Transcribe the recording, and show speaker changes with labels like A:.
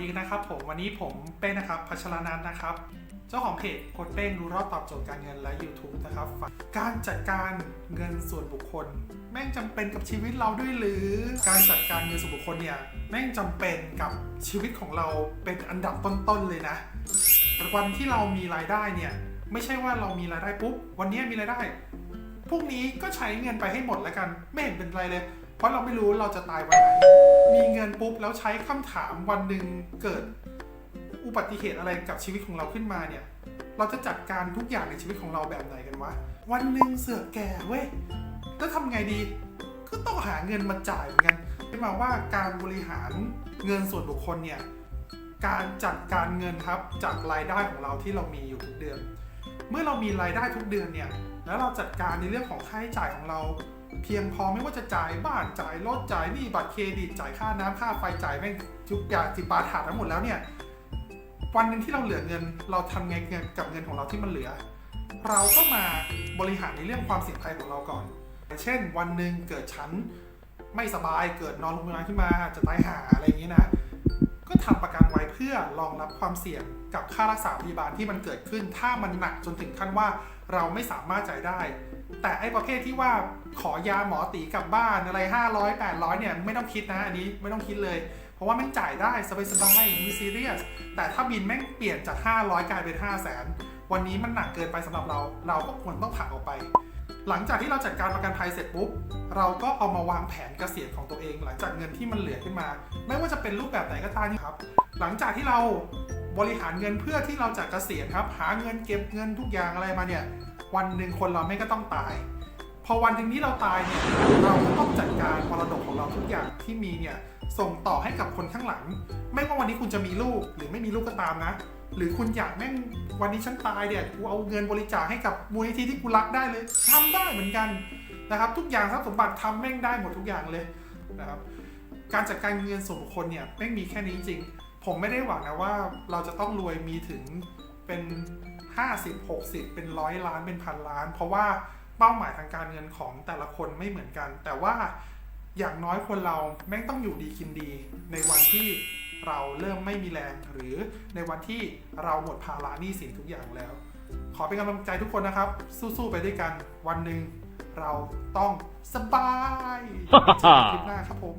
A: ดีนะครับผมวันนี้ผมเป้นะครับพัชรนันท์นะครับ เจ้าของเพจโคดเป้งรู้รอบตอบโจทย์การเงินและ YouTube นะครับ การจัดการเงินส่วนบุคคล แม่งจำเป็นกับชีวิตเราด้วยหรือ การจัดการเงินส่วนบุคคลเนี่ยแม่งจำเป็นกับชีวิตของเราเป็นอันดับต้นๆเลยนะวันที่เรามีรายได้เนี่ยไม่ใช่ว่าเรามีรายได้ปุ๊บวันนี้มีรายได้พรุ่งนี้ก็ใช้เงินไปให้หมดแล้วกัน ไม่เห็นเป็นไรเลย เพราะเราไม่รู้เราจะตายวันไหนมีเงิน ปุ๊บแล้วใช้คำถามวันหนึ่งเกิดอุบัติเหตุอะไรกับชีวิตของเราขึ้นมาเนี่ย เราจะจัดการทุกอย่างในชีวิตของเราแบบไหนกันวะ วันหนึ่งเสือกแก่เว้ยแล้วทำไงดี ก็ต้องหาเงินมาจ่ายเหมือนกันที่มาว่าการบริหารเงินส่วนบุคคลเนี่ย การจัดการเงินครับจากรายได้ของเราที่เรามีอยู่ทุกเดือน เมื่อเรามีรายได้ทุกเดือนเนี่ย แล้วเราจัดการในเรื่องของค่าใช้จ่ายของเรา เพียงพอไม่ว่าจะจ่ายบ้านจ่ายรถจ่ายหนี้บัตรเครดิตจ่ายค่าน้ำค่าไฟจ่ายแม่งทุกอย่างสิบบาทหาดทั้งหมดแล้วเนี่ยวันหนึ่งที่เราเหลือเงิน เราทำไงเงินกับเงินของเราที่มันเหลือ เราก็มาบริหารในเรื่องความเสี่ยงภัยของเราก่อน เช่น วันหนึ่งเกิดฉันไม่สบายเกิดนอนโรงพยาบาลขึ้นมาจะตายหาอะไรอย่างนี้นะ ก็ทำประกันไว้เพื่อรองรับความเสี่ยงกับค่ารักษาพยาบาลที่มันเกิดขึ้น ถ้ามันหนักจนถึงขั้นว่าเราไม่สามารถจ่ายได้ แต่ไอ้ประเภทที่ว่าขอยาหมอตีกลับบ้านอะไร 500 800เนี่ยไม่ต้องคิดนะอันนี้ไม่ต้องคิดเลย เพราะว่าแม่งจ่ายได้สบายๆมีซีเรียสแต่ถ้าบินแม่งเปลี่ยนจาก 500 กลายเป็น 5 0 0 0 0 0 วันนี้มันหนักเกินไปสำหรับเรา เราก็ควรต้องผลักออกไป หลังจากที่เราจัดการประกันภัยเสร็จปุ๊บ เราก็เอามาวางแผนเกษียณของตัวเอง หลังจากเงินที่มันเหลือขึ้นมา ไม่ว่าจะเป็นรูปแบบไหนก็ตามนี่ครับ หลังจากที่เราบริหารเงินเพื่อที่เราจะเกษียณครับ หาเงินเก็บเงินทุกอย่างอะไรมาเนี่ย วันหนึ่งคนเราไม่ก็ต้องตาย พอวันหนึ่งที่เราตายเนี่ย เราก็ต้องจัดการมรดกของเราทุกอย่างที่มีเนี่ยส่งต่อให้กับคนข้างหลัง ไม่ว่าวันนี้คุณจะมีลูกหรือไม่มีลูกก็ตามนะ หรือคุณอยากแม่งวันนี้ฉันตายเนี่ยกูเอาเงินบริจาคให้กับมูลนิธิที่กูรักได้เลยทำได้เหมือนกันนะครับทุกอย่างทรัพย์สมบัติทำแม่งได้หมดทุกอย่างเลยนะครับการจัดการเงินส่วนบุคคลเนี่ยแม่งมีแค่นี้จริง ผมไม่ได้หวังนะว่าเราจะต้องรวยมีถึงเป็น 50 60 เป็นร้อยล้านเป็นพันล้าน เพราะว่าเป้าหมายทางการเงินของแต่ละคนไม่เหมือนกัน แต่ว่าอย่างน้อยคนเราแม่งต้องอยู่ดีกินดีในวันที่ เราเริ่มไม่มีแรง หรือในวันที่เราหมดภาระหนี้สินทุกอย่างแล้ว ขอเป็นกำลังใจทุกคนนะครับ สู้ๆไปด้วยกันวันหนึ่งเราต้องสบายเจอกันคลิปหน้าครับผม